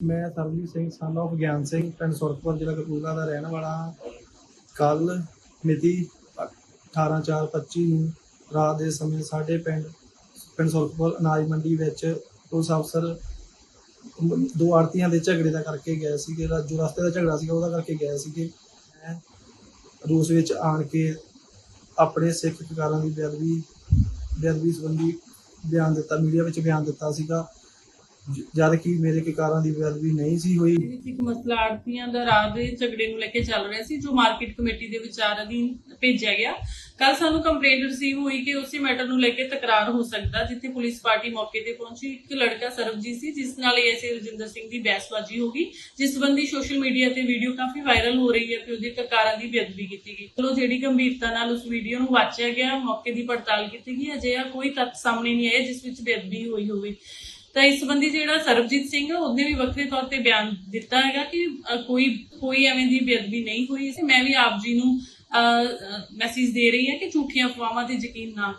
ਮੈਂ ਸਰਬਜੀਤ ਸਿੰਘ ਸਨ of ਗਿਆਨ ਸਿੰਘ, ਪਿੰਡ ਸੁਰਖਪੁਰ, ਜ਼ਿਲ੍ਹਾ ਕਪੂਰਥਲਾ ਦਾ ਰਹਿਣ ਵਾਲਾ ਹਾਂ। ਕੱਲ ਮਿਤੀ 18/4/25 ਨੂੰ ਰਾਤ ਦੇ ਸਮੇਂ ਸਾਡੇ ਪਿੰਡ ਪਿੰਡ ਸੁਰਖਪੁਰ ਅਨਾਜ ਮੰਡੀ ਵਿੱਚ ਪੁਲਿਸ ਅਫਸਰ ਦੋ ਆੜਤੀਆਂ ਦੇ ਝਗੜੇ ਦਾ ਕਰਕੇ ਗਏ ਸੀਗੇ ਜੋ ਰਸਤੇ ਦਾ ਝਗੜਾ ਸੀਗਾ ਉਹਦਾ ਕਰਕੇ ਗਏ ਸੀਗੇ। ਮੈਂ ਰੂਸ ਵਿੱਚ ਆਣ ਕੇ ਆਪਣੇ ਸਿੱਖ ਕਕਾਰਾਂ ਦੀ ਬੇਅਦਬੀ ਬੇਅਦਬੀ ਸੰਬੰਧੀ ਬਿਆਨ ਦਿੱਤਾ, ਮੀਡੀਆ ਵਿੱਚ ਬਿਆਨ ਦਿੱਤਾ ਸੀਗਾ। ਜਦ ਕਿ ਮੇਰੇ ਕਕਾਰਾਂ ਦੀ ਬੇਅਦਬੀ ਨਹੀਂ ਸੀ ਹੋਈ। ਇੱਕ ਮਸਲਾ ਆੜਤੀਆਂ ਦਾ ਰਾਹ ਦੇ ਝਗੜੇ ਨੂੰ ਲੈ ਕੇ ਚੱਲ ਰਿਹਾ ਸੀ, ਜੋ ਮਾਰਕੀਟ ਕਮੇਟੀ ਦੇ ਵਿਚਾਰ ਅਧੀਨ ਭੇਜਿਆ ਗਿਆ। ਕੱਲ ਸਾਨੂੰ ਕੰਪਲੇਂਟ ਰਿਸੀਵ ਹੋਈ ਕਿ ਉਸੇ ਮੈਟਰ ਨੂੰ ਲੈ ਕੇ ਤਕਰਾਰ ਹੋ ਸਕਦਾ, ਜਿੱਥੇ ਪੁਲਿਸ ਪਾਰਟੀ ਮੌਕੇ ਤੇ ਪਹੁੰਚੀ। ਇੱਕ ਲੜਕਾ ਸਰਬਜੀਤ ਸੀ, ਜਿਸ ਨਾਲ ਏਐਸਏ ਰਜਿੰਦਰ ਸਿੰਘ ਦੀ ਬਹਿਸਬਾਜ਼ੀ ਹੋ ਗਈ, ਜਿਸ ਸੰਬੰਧੀ ਸੋਸ਼ਲ ਮੀਡੀਆ ਤੇ ਵੀਡੀਓ ਕਾਫੀ ਵਾਇਰਲ ਹੋ ਰਹੀ ਹੈ ਕਿ ਉਹਦੀ ਕਕਾਰਾਂ ਦੀ ਬੇਅਦਬੀ ਕੀਤੀ ਗਈ। ਚਲੋ, ਜਿਹੜੀ ਗੰਭੀਰਤਾ ਨਾਲ ਉਸ ਵੀਡੀਓ ਨੂੰ ਵਾਚਿਆ ਗਿਆ, ਮੌਕੇ ਦੀ ਪੜਤਾਲ ਕੀਤੀ ਗਈ, ਅਜਿਹਾ ਕੋਈ ਤੱਥ ਸਾਹਮਣੇ ਨਹੀਂ ਆਇਆ ਜਿਸ ਵਿੱਚ ਬੇਅਦਬੀ ਹੋਈ ਹੋਵੇ। ਤਾਂ ਇਸ ਸੰਬੰਧੀ ਜਿਹੜਾ ਸਰਬਜੀਤ ਸਿੰਘ ਹੈ, ਉਹਨੇ ਵੀ ਵੱਖਰੇ ਤੌਰ ਤੇ ਬਿਆਨ ਦਿੱਤਾ ਹੈਗਾ ਕਿ ਕੋਈ ਕੋਈ ਐਵੇਂ ਦੀ ਬੇਅਦਬੀ ਨਹੀਂ ਹੋਈ। ਸੀ ਮੈਂ ਵੀ ਆਪ ਜੀ ਨੂੰ ਮੈਸੇਜ ਦੇ ਰਹੀ ਹਾਂ ਕਿ ਝੂਠੀਆਂ ਅਫਵਾਹਾਂ ਤੇ ਯਕੀਨ ਨਾ ਕਰੋ।